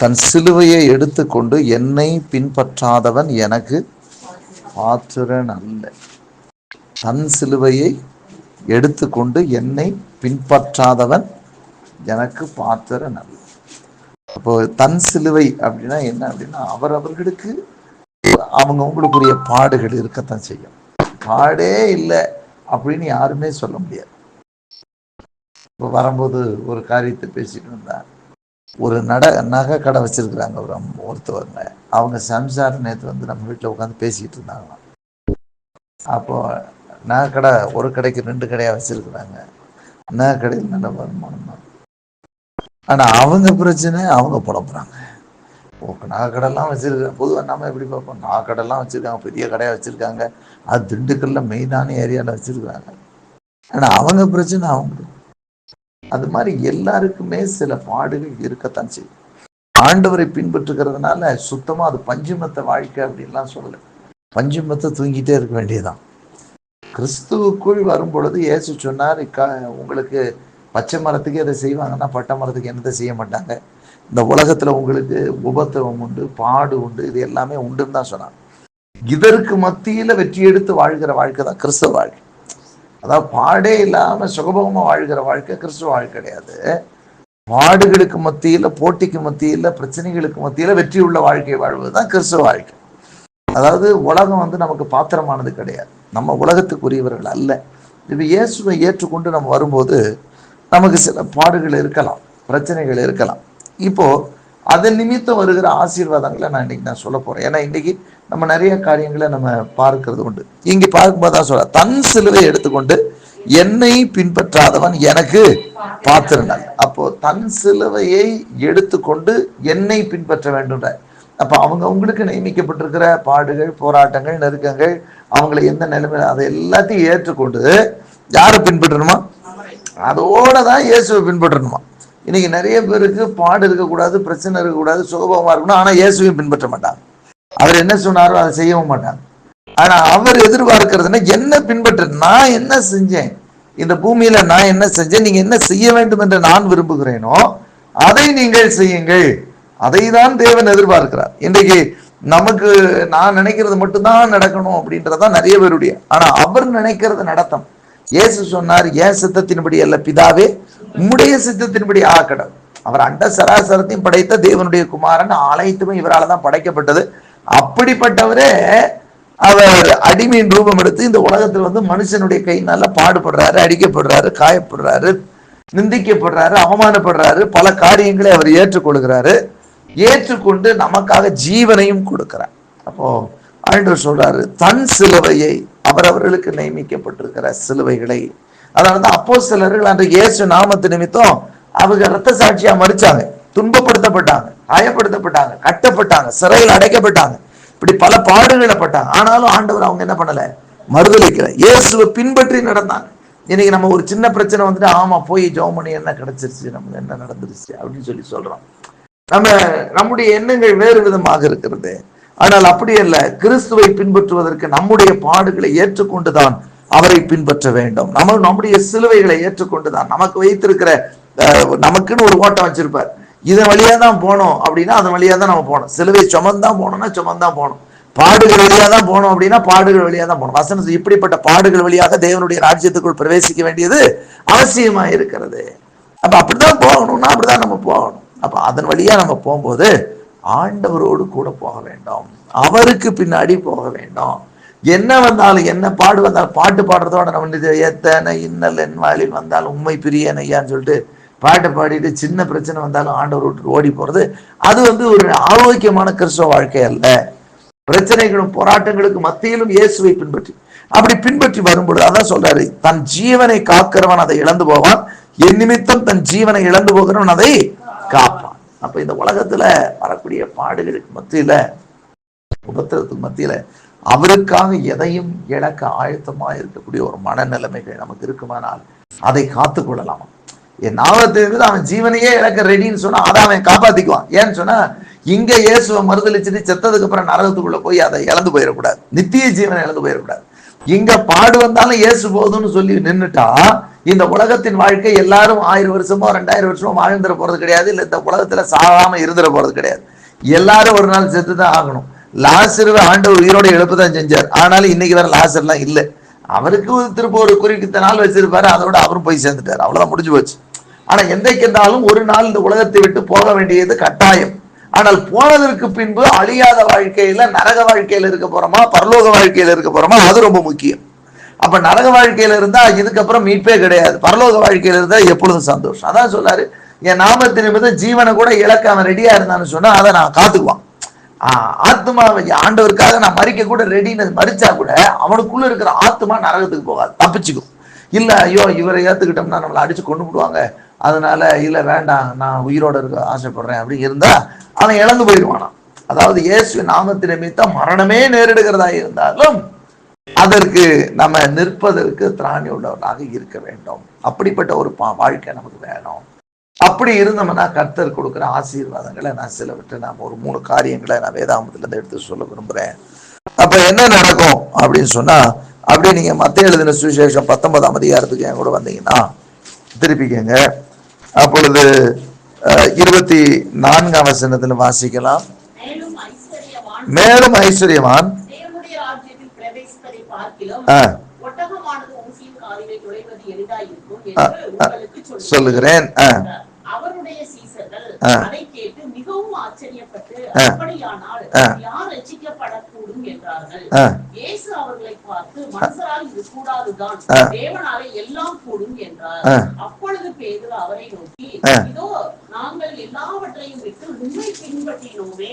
தன் சிலுவையை எடுத்துக்கொண்டு என்னை பின்பற்றாதவன் எனக்கு பாத்திரன் அல்ல. தன் சிலுவையை எடுத்துக்கொண்டு என்னை பின்பற்றாதவன் எனக்கு பாத்திரன் அல்ல. அப்போ தன் சிலுவை அப்படின்னா என்ன அப்படின்னா அவரவர்களுக்கு அவங்க உங்களுக்குரிய பாடுகள் இருக்கத்தான் செய்யும். பாடே இல்லை அப்படின்னு யாருமே சொல்ல முடியாது. இப்போ வரும்போது ஒரு காரியத்தை பேசிட்டு இருந்தார் ஒரு நட நகை கடை வச்சிருக்கிறாங்க ஒரு ஒருத்தவங்க. அவங்க சம்சார நேற்று வந்து நம்ம வீட்டில் உட்காந்து பேசிக்கிட்டு இருந்தாங்களாம் அப்போ நகை கடை ஒரு கடைக்கு ரெண்டு கடையாக வச்சிருக்கிறாங்க. நகை கடையில் நல்ல வருமானம் தான். ஆனால் அவங்க பிரச்சனை அவங்க புலம்புறாங்க ஓ நகை கடைலாம் வச்சிருக்காங்க பொதுவாக நம்ம எப்படி பார்ப்போம்? நகை கடைலாம் வச்சிருக்காங்க பெரிய கடையாக வச்சிருக்காங்க. அது திண்டுக்கல்ல மெயினான ஏரியாவில் வச்சிருக்காங்க ஆனால் அவங்க பிரச்சனை அவங்களுக்கு. அது மாதிரி எல்லாருக்குமே சில பாடுகள் இருக்கத்தான் செய்யும். ஆண்டவரை பின்பற்றுகிறதுனால சுத்தமா அது பஞ்சுமத்த வாழ்க்கை அப்படின்லாம் சொல்லல. பஞ்சுமத்தை தூங்கிட்டே இருக்க வேண்டியதுதான். கிறிஸ்துவுக்குள் வரும் பொழுது இயேசு சொன்னார் "க- உங்களுக்கு பச்சை மரத்துக்கு எதை செய்வாங்கன்னா பட்டை மரத்துக்கு என்னதை செய்ய மாட்டாங்க? இந்த உலகத்துல உங்களுக்கு உபத்திரவம் உண்டு பாடு உண்டு இது எல்லாமே உண்டுன்னு தான் சொன்னார் இதற்கு மத்தியில வெற்றி எடுத்து வாழ்கிற வாழ்க்கை தான் கிறிஸ்தவ வாழ்க்கை. அதாவது பாடே இல்லாமல் சுகபோகமாக வாழ்கிற வாழ்க்கை கிறிஸ்துவ வாழ்க்கை கிடையாது. பாடுகளுக்கு மத்தியில் போட்டிக்கு மத்தியில் பிரச்சனைகளுக்கு மத்தியில் வெற்றி உள்ள வாழ்க்கை வாழ்வது தான் கிறிஸ்துவ வாழ்க்கை. அதாவது உலகம் வந்து நமக்கு பாத்திரமானது கிடையாது. நம்ம உலகத்துக்குரியவர்கள் அல்ல. இப்போ இயேசுவை ஏற்றுக்கொண்டு நம்ம வரும்போது நமக்கு சில பாடுகள் இருக்கலாம் பிரச்சனைகள் இருக்கலாம். இப்போது அதன் நிமித்தம் வருகிற ஆசீர்வாதங்களை நான் இன்னைக்கு நான் சொல்ல போகிறேன் ஏன்னா இன்னைக்கு நம்ம நிறைய காரியங்களை நம்ம பார்க்கறது உண்டு. இங்க பார்க்கும்போது தான் சொல்ற தன் சிலுவை எடுத்துக்கொண்டு என்னை பின்பற்றாதவன் எனக்கு பார்த்திருந்தாள் அப்போ தன் சிலுவையை எடுத்துக்கொண்டு என்னை பின்பற்ற வேண்டும்ன்ற அப்ப அவங்க அவங்களுக்கு நியமிக்கப்பட்டிருக்கிற பாடுகள் போராட்டங்கள் நெருக்கங்கள் அவங்களை எந்த நிலைமையில அதை எல்லாத்தையும் ஏற்றுக்கொண்டு யாரை பின்பற்றணுமா? அதோட தான் இயேசுவை பின்பற்றணுமா? இன்னைக்கு நிறைய பேருக்கு பாடு இருக்கக்கூடாது பிரச்சனை இருக்கக்கூடாது சுகபமாக இருக்கணும் ஆனால் இயேசுவையும் பின்பற்ற மாட்டாங்க. அவர் என்ன சொன்னாரோ அதை செய்யவும் மாட்டாங்க. ஆனா அவர் எதிர்பார்க்கிறதுனா என்ன பின்பற்ற நான் என்ன செஞ்சேன்? இந்த பூமியில நான் என்ன செஞ்சேன்? நீங்க என்ன செய்ய வேண்டும் என்று நான் விரும்புகிறேனோ அதை நீங்கள் செய்யுங்கள். அதை தான் தேவன் எதிர்பார்க்கிறார். இன்றைக்கு நமக்கு நான் நினைக்கிறது மட்டும்தான் நடக்கணும் அப்படின்றதான் நிறைய பேருடைய ஆனா அவர் நினைக்கிறது நடத்தம். இயேசு சொன்னார் ஏன் சித்தத்தின்படி அல்ல பிதாவே? உம்முடைய சித்தத்தின்படி ஆக்கடம் அவர் அண்ட சராசரத்தையும் படைத்த தேவனுடைய குமாரன் அனைத்துமே இவரால் தான் படைக்கப்பட்டது. அப்படிப்பட்டவரே அவர் அடிமையின் ரூபம் எடுத்து இந்த உலகத்தில் வந்து மனுஷனுடைய கையினால பாடுபடுறாரு அடிக்கப்படுறாரு காயப்படுறாரு நிந்திக்கப்படுறாரு அவமானப்படுறாரு பல காரியங்களை அவர் ஏற்றுக்கொள்கிறாரு. ஏற்றுக்கொண்டு நமக்காக ஜீவனையும் கொடுக்கிறார். அப்போ ஆண்டு சொல்றாரு தன் சிலுவையை அவரவர்களுக்கு நியமிக்கப்பட்டிருக்கிற சிலுவைகளை. அதனால தான் அப்போ சிலர்கள் அன்று இயேசு நாமத்து நிமித்தம் அவங்க ரத்த சாட்சியா மறிச்சாங்க துன்பப்படுத்தப்பட்டாங்க காயப்படுத்தப்பட்டாங்க கட்டப்பட்டாங்க சிறையில் அடைக்கப்பட்டாங்க. இப்படி பல பாடுகளை பட்டாங்க. ஆனாலும் ஆண்டவர் அவங்க என்ன பண்ணல? மறுதளிக்கல இயேசுவை பின்பற்றி நடந்தாங்க. இன்னைக்கு நம்ம ஒரு சின்ன பிரச்சனை வந்துட்டு ஆமா போய் ஜோம் பண்ணி என்ன கிடைச்சிருச்சு? நமக்கு என்ன நடந்துருச்சு? அப்படின்னு சொல்லி சொல்றோம். நம்ம நம்முடைய எண்ணங்கள் வேறு விதமாக இருக்கிறது. ஆனால் அப்படி அல்ல. கிறிஸ்துவை பின்பற்றுவதற்கு நம்முடைய பாடுகளை ஏற்றுக்கொண்டுதான் அவரை பின்பற்ற வேண்டும். நம்ம நம்முடைய சிலுவைகளை ஏற்றுக்கொண்டுதான். நமக்கு வைத்திருக்கிற அஹ், நமக்குன்னு ஒரு ஓட்டம் வச்சிருப்பார். இதன் வழியா தான் போனோம் அப்படின்னா அதன் வழியா தான் நம்ம போகணும் சிலுவை சுமந்தான் போனோம்னா சுமந்தான் போகணும் பாடுகள் வழியாக தான் போனோம் அப்படின்னா பாடுகள் வழியாக தான் போகணும் வசனம் இப்படிப்பட்ட பாடுகள் வழியாக தேவனுடைய ராஜ்யத்துக்குள் பிரவேசிக்க வேண்டியது அவசியமா இருக்கிறது. அப்ப அப்படிதான் போகணும்னா அப்படிதான் நம்ம போகணும். அப்ப அதன் வழியா நம்ம போகும்போது ஆண்டவரோடு கூட போக வேண்டும். அவருக்கு பின்னாடி போக வேண்டும். என்ன வந்தாலும் என்ன பாடு வந்தாலும் பாட்டு பாடுறதோட நம்ம இது எத்தனை இன்னல் என் வாயில் வந்தாலும் உண்மை பிரியன் ஐயான்னு சொல்லிட்டு பாட்டு பாடிட்டு சின்ன பிரச்சனை வந்தாலும் ஆண்டவர் விட்டு ஓடி போறது. அது வந்து ஒரு ஆரோக்கியமான கிறிஸ்தவ வாழ்க்கை அல்ல. பிரச்சனைகளும் போராட்டங்களுக்கு மத்தியிலும் இயேசுவை பின்பற்றி. அப்படி பின்பற்றி வரும்பொழுது அதான் சொல்றாரு தன் ஜீவனை காக்கிறவன் அதை இழந்து போவான். என் நிமித்தம் தன் ஜீவனை இழந்து போகிறவன் அதை காப்பான். அப்ப இந்த உலகத்துல வரக்கூடிய பாடுகளுக்கு மத்தியில உபத்திரத்துக்கு மத்தியில அவருக்காக எதையும் இழக்க ஆயத்தமா இருக்கக்கூடிய ஒரு மனநிலைமைகள் நமக்கு இருக்குமானால் அதை காத்து கொள்ளலாம்? என் நாமத்திலிருந்து அவன் ஜீவனையே இழக்க ரெடின்னு சொன்னா அதை அவன் காப்பாத்திக்குவான். ஏன்னு சொன்னா இங்க இயேசுவை மறுதளிச்சுட்டு செத்ததுக்கு அப்புறம் நரகத்துக்குள்ள போய் அதை இழந்து போயிடக்கூடாது. நித்திய ஜீவனை இழந்து போயிடக்கூடாது. இங்க பாடு வந்தாலும் இயேசு போதும்னு சொல்லி நின்றுட்டா இந்த உலகத்தின் வாழ்க்கை எல்லாரும் ஆயிரம் வருஷமோ ரெண்டாயிரம் வருஷமோ வாழ்ந்துட போறது கிடையாது. இல்ல இந்த உலகத்துல சாகாம இருந்துட போறது கிடையாது. எல்லாரும் ஒரு நாள் செத்து தான் ஆகணும். லாசருவை ஆண்டவர் உயிரோட எழுப்பு தான் செஞ்சார். ஆனாலும் இன்னைக்கு வர லாசர்லாம் இல்லை. அவருக்கு திருப்ப திரும்ப ஒரு குறிக்கித்த நாள் வச்சிருப்பாரு. அதோட அவரும் போய் சேர்ந்துட்டார். அவ்வளவுதான் முடிஞ்சு போச்சு. ஆனா என்றைக்கென்றாலும் இருந்தாலும் ஒரு நாள் இந்த உலகத்தை விட்டு போக வேண்டியது கட்டாயம். ஆனால் போனதற்கு பின்பு அழியாத வாழ்க்கையில நரக வாழ்க்கையில இருக்க போறோமா? பரலோக வாழ்க்கையில இருக்க போறோமா? அது ரொம்ப முக்கியம். அப்ப நரக வாழ்க்கையில இருந்தா இதுக்கப்புறம் மீட்பே கிடையாது. பரலோக வாழ்க்கையில இருந்தா எப்பொழுதும் சந்தோஷம். அதான் சொல்லாரு என் நாமத்தின் நிமித்தம் ஜீவனை கூட இழக்க அவன் ரெடியா இருந்தான்னு சொன்னா அதை நான் காத்துக்குவான். ஆஹ் ஆத்மாவை ஆண்டவருக்காக நான் மறிக்க கூட ரெடின்னு மறிச்சா கூட அவனுக்குள்ள இருக்கிற ஆத்மா நரகத்துக்கு போகாது. தப்பிச்சுக்கும். இல்ல ஐயோ இவரை ஏத்துக்கிட்டோம்னா நம்மளை அடிச்சு கொண்டு விடுவாங்க. அதனால இல்லை வேண்டாம் நான் உயிரோடு இருக்க ஆசைப்படுறேன் அப்படி இருந்தா அவன் இழந்து போயிடுவானாம். அதாவது இயேசு நாமத்தின் நிமித்தம் மரணமே நேரிடுகிறதா இருந்தாலும் அதற்கு நம்ம நிற்பதற்கு திராணி உள்ளவனாக இருக்க வேண்டும். அப்படிப்பட்ட ஒரு பா- வாழ்க்கை நமக்கு வேணும். அப்படி இருந்தோம்னா கர்த்தர் கொடுக்குற ஆசீர்வாதங்களை நான் சிலவற்றை நாம் ஒரு மூணு காரியங்களை நான் வேதாமத்திலிருந்து எடுத்து சொல்ல விரும்புகிறேன் அப்போ என்ன நடக்கும் அப்படின்னு சொன்னால் அப்படியே நீங்கள் மற்ற எழுதின சுவிசேஷம் பத்தொன்பதாம் அதிகாரத்துக்கு என் கூட வந்தீங்கன்னா திருப்பிக்கங்க. அப்பொழுது இருபத்தி நான்காம் வசனத்துல வாசிக்கலாம். மேலும் ஐஸ்வர்யவான் சொல்லுகிறேன். அவருடைய சீசர்கள் மிகவும் ஆச்சரியப்பட்டு. அப்படியானால். யார் ரட்சிக்கப்படக்கூடும் என்றார்கள். இயேசு அவர்களை பார்த்து மனுஷரால் இது கூடாதுதான். தேவனாலே எல்லாம் கூடும் என்றார். அப்பொழுது பேதுரு அவரை நோக்கி. இதோ நாங்கள் எல்லாவற்றையும் விட்டு உண்மை பின்பற்றினோமே.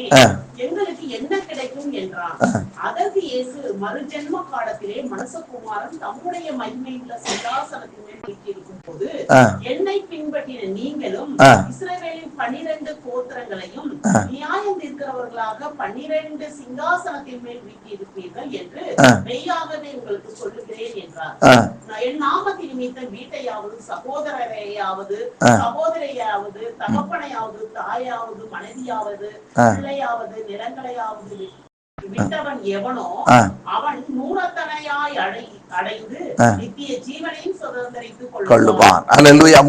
எங்களுக்கு என்ன கிடைக்கும் என்றான் அதற்கு இயேசு மறுஜென்ம காலத்திலே மனுஷகுமாரன் தம்முடைய மகிமையுள்ள சிங்காசனத்தின் மேல் வீற்றிருக்கும் போது. என்னை பின்பற்றின நீங்களும். இஸ்ரவேலின் பன்னிரண்டு கோத்திரங்களையும் ஆ. நியாயம் தீர்க்கிறவர்களாக பன்னிரண்டு சிங்காசனத்தின் மேல் வீற்றிருப்பீர்கள் என்று ஆ. மெய்யாகவே உங்களுக்கு சொல்லுகிறேன் என்றார் என் நாமத்தின் நிமித்தம் வீட்டையாவது சகோதரரையாவது. சகோதரையாவது தகப்பனையாவது தாயாவது மனைவியாவது. பிள்ளையாவது நிலங்களையாவது விட்டவன் எவனோ. அவன் நூறத்தனையாய் அடை கொள்ளுவான்.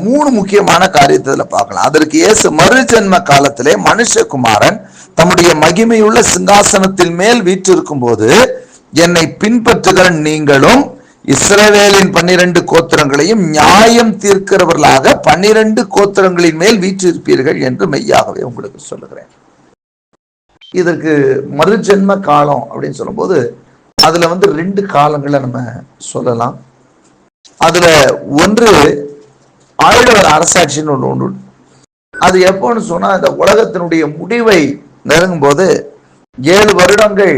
மூணு முக்கியமான காரியத்தை இதுல பார்க்கலாம். அதற்கு இயேசு மறுஜென்ம காலத்திலே மனுஷகுமாரன் தம்முடைய மகிமையுள்ள சிங்காசனத்தின் மேல் வீற்றிருக்கும் போது என்னை பின்பற்றுகிற நீங்களும் இஸ்ரவேலின் பன்னிரண்டு கோத்திரங்களையும் நியாயம் தீர்க்கிறவர்களாக பன்னிரண்டு கோத்திரங்களின் மேல் வீற்றிருப்பீர்கள் என்று மெய்யாகவே உங்களுக்கு சொல்லுகிறேன். இதற்கு மறுஜென்ம காலம் அப்படின்னு சொல்லும்போது அதுல வந்து ரெண்டு காலங்களை நம்ம சொல்லலாம். அதுல ஒன்று ஆழ்வர் அரசாட்சின்னு ஒன்று உண்டு. அது எப்போன்னு சொன்னா இந்த உலகத்தினுடைய முடிவை நெருங்கும் போது ஏழு வருடங்கள்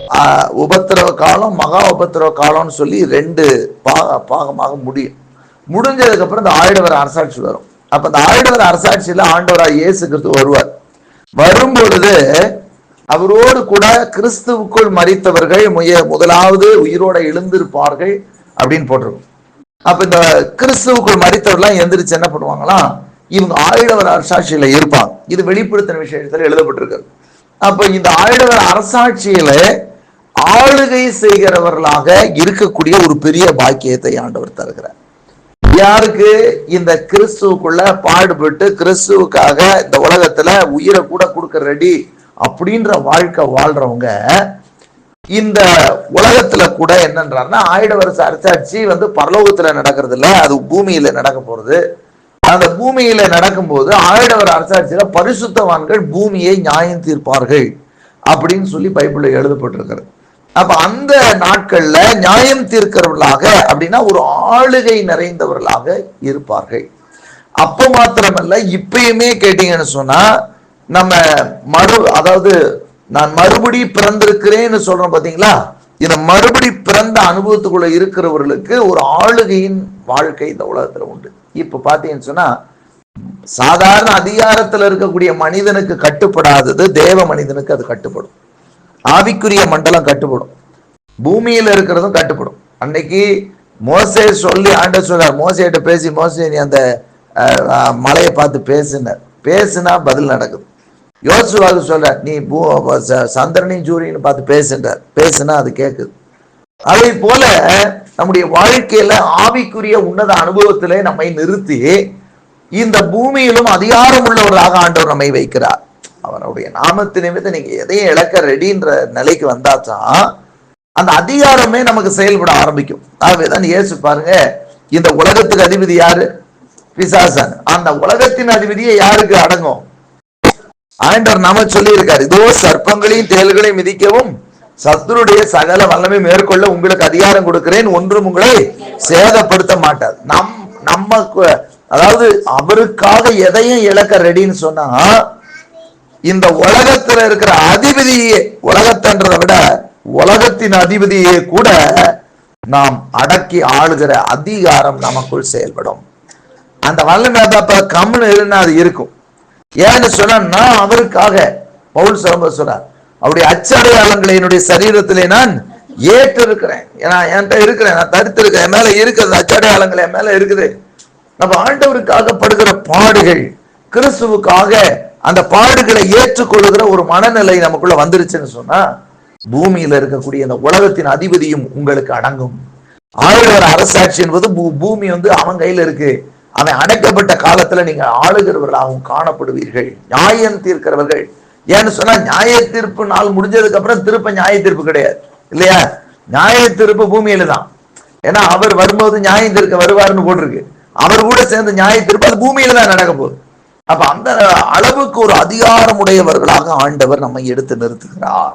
ஆஹ், உபத்திரவ காலம் மகா உபத்திரவ காலம்னு சொல்லி ரெண்டு பாக பாகமாக முடியும் முடிஞ்சதுக்கு அப்புறம் இந்த ஆழ்வர் அரசாட்சி வரும். அப்ப இந்த ஆழ்வர் அரசாட்சியில ஆண்டவராக இயேசு கிறிஸ்து வருவார். வரும்பொழுது அவரோடு கூட கிறிஸ்துவுக்குள் மரித்தவர்கள் முய முதலாவது உயிரோட எழுந்திருப்பார்கள் அப்படின்னு போட்டிருக்கும். அப்ப இந்த கிறிஸ்துவுக்குள் மரித்தவர்கள்லாம் எந்திரிச்சு என்ன பண்ணுவாங்களாம் இவங்க ஆயிடவர் அரசாட்சியில இருப்பாங்க. இது வெளிப்படுத்தின விஷயத்துல எழுதப்பட்டிருக்கு. அப்ப இந்த ஆயிடவர் அரசாட்சியில ஆளுகை செய்கிறவர்களாக இருக்கக்கூடிய ஒரு பெரிய பாக்கியத்தை ஆண்டவர் தருகிறார். யாருக்கு இந்த கிறிஸ்துவுக்குள்ள பாடுபட்டு கிறிஸ்துவுக்காக இந்த உலகத்துல உயிரை கூட கொடுக்க ரெடி அப்படின்ற வாழ்க்கை வாழ்றவங்க இந்த உலகத்துல கூட என்னன்றாருன்னா ஆயிட வருஷ அரசாட்சி வந்து பரலோகத்துல நடக்கிறது இல்ல அது பூமியில நடக்க போறது. அந்த பூமியில நடக்கும்போது ஆயிடவர் அரசாட்சியில பரிசுத்தவான்கள் பூமியை நியாயம் தீர்ப்பார்கள் அப்படின்னு சொல்லி பைபிள்ல எழுதப்பட்டிருக்கிறது. அப்ப அந்த நாட்கள்ல நியாயம் தீர்க்கிறவர்களாக அப்படின்னா ஒரு ஆளுகை நிறைந்தவர்களாக இருப்பார்கள். அப்ப மாத்திரமல்ல இப்பயுமே கேட்டீங்கன்னு சொன்னா நம்ம மறு அதாவது நான் மறுபடி பிறந்திருக்கிறேன்னு சொல்றோம் பாத்தீங்களா? இந்த மறுபடி பிறந்த அனுபவத்துக்குள்ள இருக்கிறவர்களுக்கு ஒரு ஆளுகையின் வாழ்க்கை இந்த உலகத்துல உண்டு. இப்ப பாத்தீங்கன்னு சொன்னா சாதாரண அதிகாரத்துல இருக்கக்கூடிய மனிதனுக்கு கட்டுப்படாதது தேவ மனிதனுக்கு அது கட்டுப்படும். ஆவிக்குரிய மண்டலம் கட்டுப்படும். பூமியில இருக்கிறதும் கட்டுப்படும். அன்னைக்கு மோசே சொல்லி ஆண்ட சொன்னார் மோசையிட்ட பேசி மோசே நீ அந்த மலையை பார்த்து பேசுனார். பேசுனா பதில் நடக்குது. யோசுவாக்கு சொல்ற நீ பூ சந்திரனையும் சூரியனை பார்த்து பேசுன்றார். பேசுனா அது கேட்குது அதை போல நம்முடைய வாழ்க்கையில ஆவிக்குரிய உன்னத அனுபவத்திலே நம்மை நிறுத்தி இந்த பூமியிலும் அதிகாரம் உள்ளவர்களாக ஆண்டவர் நம்மை வைக்கிறார். அவருடைய நாமத்து நிமித்தம் நீங்க எதையும் இழக்க ரெடின்ற நிலைக்கு வந்தாச்சா அந்த அதிகாரமே நமக்கு செயல்பட ஆரம்பிக்கும். ஆகவேதான் இயேசு பாருங்க இந்த உலகத்துக்கு அதிபதி யாரு? பிசாசன். அந்த உலகத்தின் அதிபதியை யாருக்கு அடங்கும்? ஆண்டவர் நாம சொல்லி இருக்காரு இதோ சர்ப்பங்களையும் தேள்களையும் மிதிக்கவும் சத்துருடைய சகல வல்லமை மேற்கொள்ள உங்களுக்கு அதிகாரம் கொடுக்கிறேன் ஒன்றும் உங்களை சேதப்படுத்த மாட்டார். நம் நம்ம அதாவது அவருக்காக எதையும் இழக்க ரெடின்னு சொன்னா இந்த உலகத்துல இருக்கிற அதிபதியே உலகத்தன்றதை விட உலகத்தின் அதிபதியே கூட நாம் அடக்கி ஆளுகிற அதிகாரம் நமக்குள் செயல்படும். அந்த வல்லமை அப்ப கம்னு இருந்தா அது இருக்கும். ஏன்னு சொன்னா நான் அவருக்காக பவுல் சிறம்ப சொல்றார் அவருடைய அச்சடையாளங்களை என்னுடைய சரீரத்திலே நான் ஏற்று இருக்கிறேன் ஏன்னா என்கிட்ட இருக்கிறேன் நான் தடுத்து இருக்கேன் என் மேல இருக்குது அச்சடையாளங்கள் என் மேல இருக்குது. நம்ம ஆண்டவருக்காக படுகிற பாடுகள் கிறிஸ்துவுக்காக அந்த பாடுகளை ஏற்றுக்கொள்ளுகிற ஒரு மனநிலை நமக்குள்ள வந்துருச்சுன்னு சொன்னா பூமியில இருக்கக்கூடிய அந்த உலகத்தின் அதிபதியும் உங்களுக்கு அடங்கும். ஆளுகிற அரசாட்சி என்பது பூமி வந்து அவன் கையில இருக்கு. அவன் அடைக்கப்பட்ட காலத்துல நீங்க ஆளுகிறவர்களாகவும் காணப்படுவீர்கள். நியாயம் தீர்க்கிறவர்கள். ஏன்னு சொன்னா நியாய தீர்ப்பு நாள் முடிஞ்சதுக்கு அப்புறம் திருப்ப நியாய தீர்ப்பு கிடையாது. இல்லையா? நியாய தீர்ப்பு பூமியில தான். ஏன்னா அவர் வரும்போது நியாயம் தீர்க்க வருவாருன்னு போட்டிருக்கு. அவர் கூட சேர்ந்து நியாய தீர்ப்பு அது பூமியில தான் நடக்க போகுது. அப்ப அந்த அளவுக்கு ஒரு அதிகாரமுடையவர்களாக ஆண்டவர் நம்மை எடுத்து நிறுத்துகிறார்.